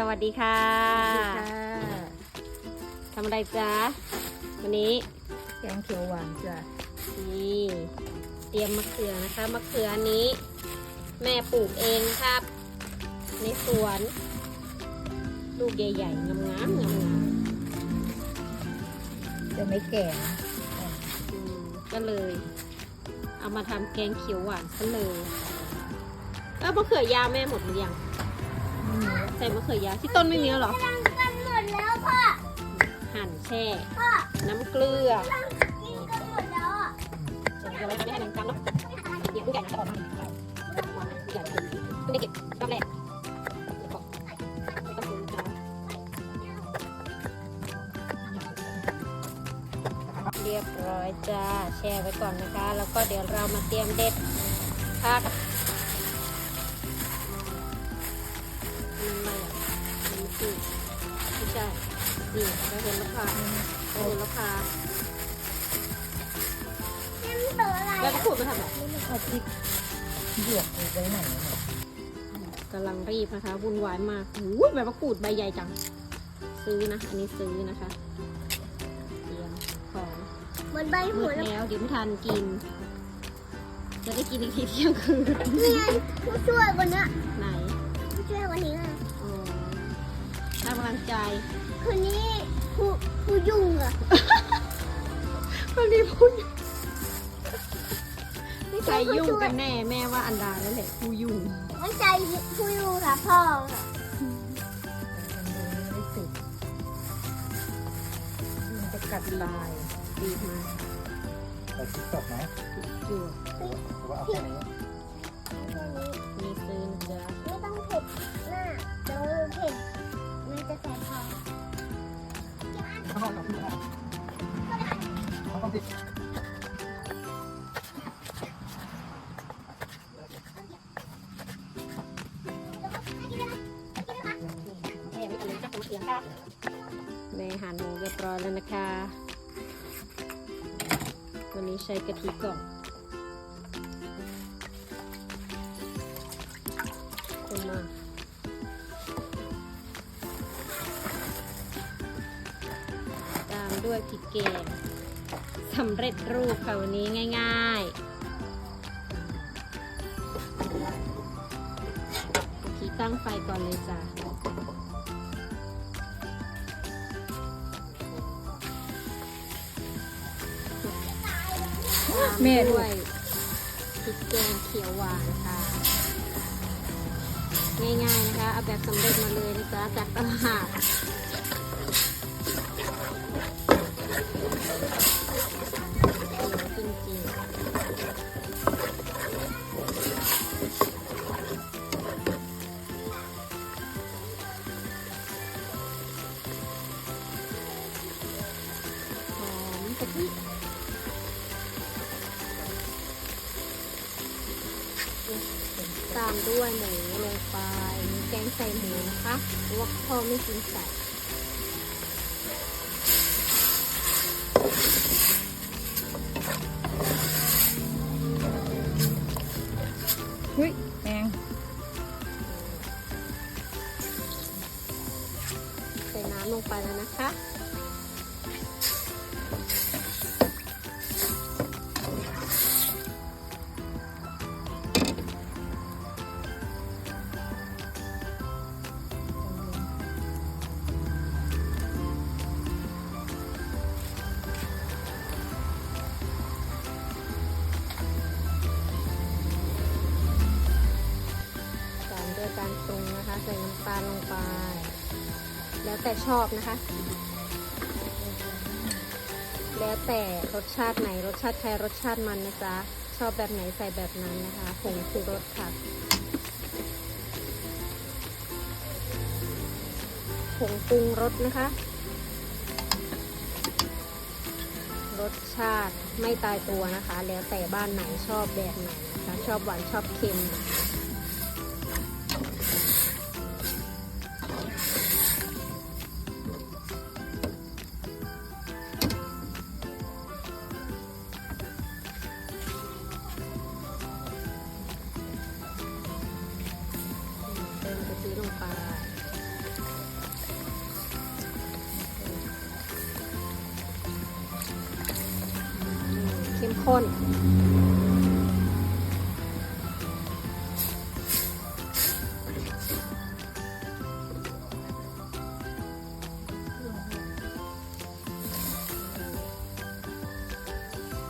สวัสดีค่ะค่ะทำอะไรจ๊ะ วันนี้ แกงเขียวหวานจ้ะ นี่เตรียมมะเขือนะคะ มะเขืออันนี้ แม่ปลูกเองครับ ในสวน ลูกใหญ่ๆงามๆงามงามจะไม่แก่นะๆอืมก็เลย เอามาทำแกงเขียวหวานซะเลย เออมะเขือยาวแม่หมดหรือยังอืม ใส่มะเขือยาวที่ต้นไม่มีแล้วเหรอกันหมดแล้วพ่อ หั่นแช่ พ่อน้ำเกลือกินกันหมดแล้วอะเดี๋ยวเราไม่ให้มันจำเนาะเดี๋ยวผู้ใหญ่นะจะออกมาผู้ใหญ่ผู้ใหญ่เก็บรอบแรกต้องดูจ้าเรียบร้อยจ้าแช่ไว้ก่อนนะคะ แล้วก็เดี๋ยวเรามาเตรียมเด็ดผัก นี่เราเห็นแล้วค่ะเราเห็นแล้วค่ะนี่มันตัวอะไรแล้วก็ขูดมาทำอะไรนี่มันเอาพริกหยวกไปไว้ไหนเนี่ยกำลังรีบนะคะวุ่นวายมากอู้ยใบมะกรูดใบใหญ่จัง ซื้อนะ อันนี้ซื้อนะคะเตรียมของเหมือนใบหมหูดแล้วแล้วเดี๋ยวไม่ทันกิน จะได้กินอีกทีเที่ยงคืนนี่ไงผู้ช่วยคนเนี้ยไหน ลังใจคนนี้ผู้ผู้ยุ่งอะคนนี้พูดไม่ใครยุ่งกันแน่แม่ว่าอันดาแล้วแหละผู้ยุ่ง ไม่ใช่ผู้ยุ่งค่ะพ่อค่ะมันดูไม่ได้สุกมันจะกัดลายดีมาก ไปทิกตอกไหมจั่วหรือว่าเอาแค่นี้ เอาเลยจับมาเสียงค่ะแม่หั่นหมูเรียบร้อยแล้วนะคะ วันนี้ใช้กะทิก่อนคนมาตามด้วยพริกแกงสำเร็จรูปค่ะวันนี้ง่ายๆกะทิตั้งไฟก่อนเลยจ้ะ แม่ด้ด้วย พริกแกงเขียวหวานค่ะ ง่ายๆนะคะ เอาแบบสำเร็จมาเลยนะจ๊ะจากตลาดจริงๆหามด้วยหมูลงไปมีแกงใส่หมูนะคะเพราะว่าพ่อไม่กินใส่เฮ้ยแดงใส่น้ำลงไปแล้วนะคะ แล้วแต่ชอบนะคะ แล้วแต่รสชาติไหนรสชาติใครรสชาติมันนะจ๊ะชอบแบบไหนใส่แบบนั้นนะคะผงชูรสค่ะผงปรุงรสนะคะ รสชาติไม่ตายตัวนะคะ แล้วแต่บ้านไหนชอบแบบไหนนะคะชอบหวานชอบเค็ม ปลาเข้มข้น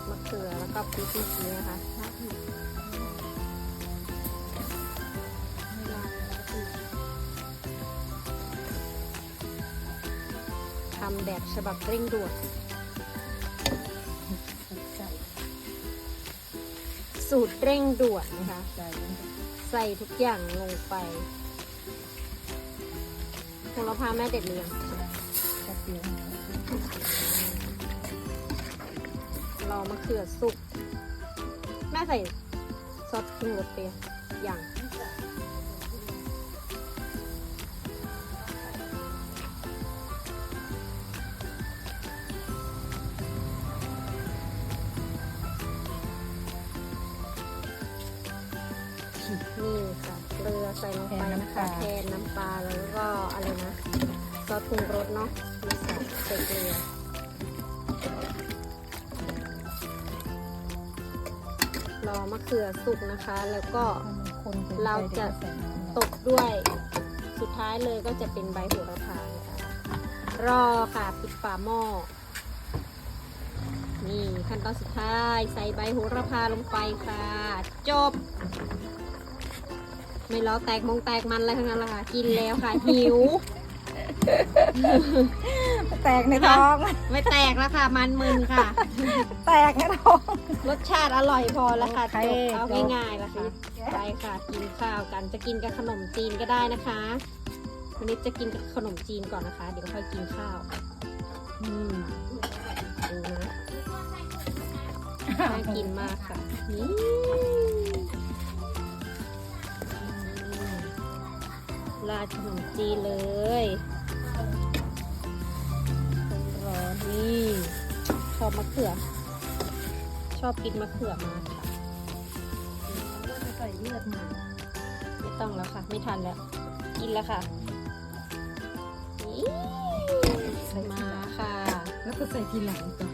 มะเขือแล้วก็พริกเมื่อกี้นะคะำแบบฉบับเร่งด่วนสูตรเร่งด่วนนะคะ ใส่ทุกอย่างลงไปโหระพาแม่เด็ดเรียงระเรอมะเขือสุก แม่ใส่ซอสปรุงรสไปอย่าง นี่ค่ะเกลือใส่ลงไปนะคะแทนน้ำปลาแล้วก็อะไรนะซอสปรุงรสเนาะมีใส่ใส่เกลือรอมะเขือสุกนะคะ แล้วก็คนเราจะตกด้วยสุดท้ายเลยก็จะเป็นใบโหระพานะคะรอค่ะปิดฝาหม้อนี่ขั้นตอนสุดท้ายใส่ใบโหระพาลงไปค่ะ จบ ไม่ล้อแตกมงแตกมันอะไรทั้งนั้นละค่ะ กินแล้วค่ะหิว แตกในท้อง ไม่แตกแล้วค่ะ มันมึนค่ะ แตกในท้อง รสชาติอร่อยพอแล้วค่ะโอเคจบเอาจบง่ายๆแล้วค่ะไปค่ะ กินข้าวกันจะกินกับขนมจีนก็ได้นะคะ วันนี้จะกินกับขนมจีนก่อนนะคะ เดี๋ยวค่อยกินข้าวอืมดูนะน่ากินมากค่ะนี่ ราดขนมจีนเลยร้อนๆนี่ชอบมะเขือ ชอบกินมะเขือมากค่ะว่าจะใส่เลือดหมูไม่ต้องแล้วค่ะ ไม่ทันแล้ว กินแล้วค่ะนี่มาค่ะ แล้วก็ใส่ทีหลังจ้ะ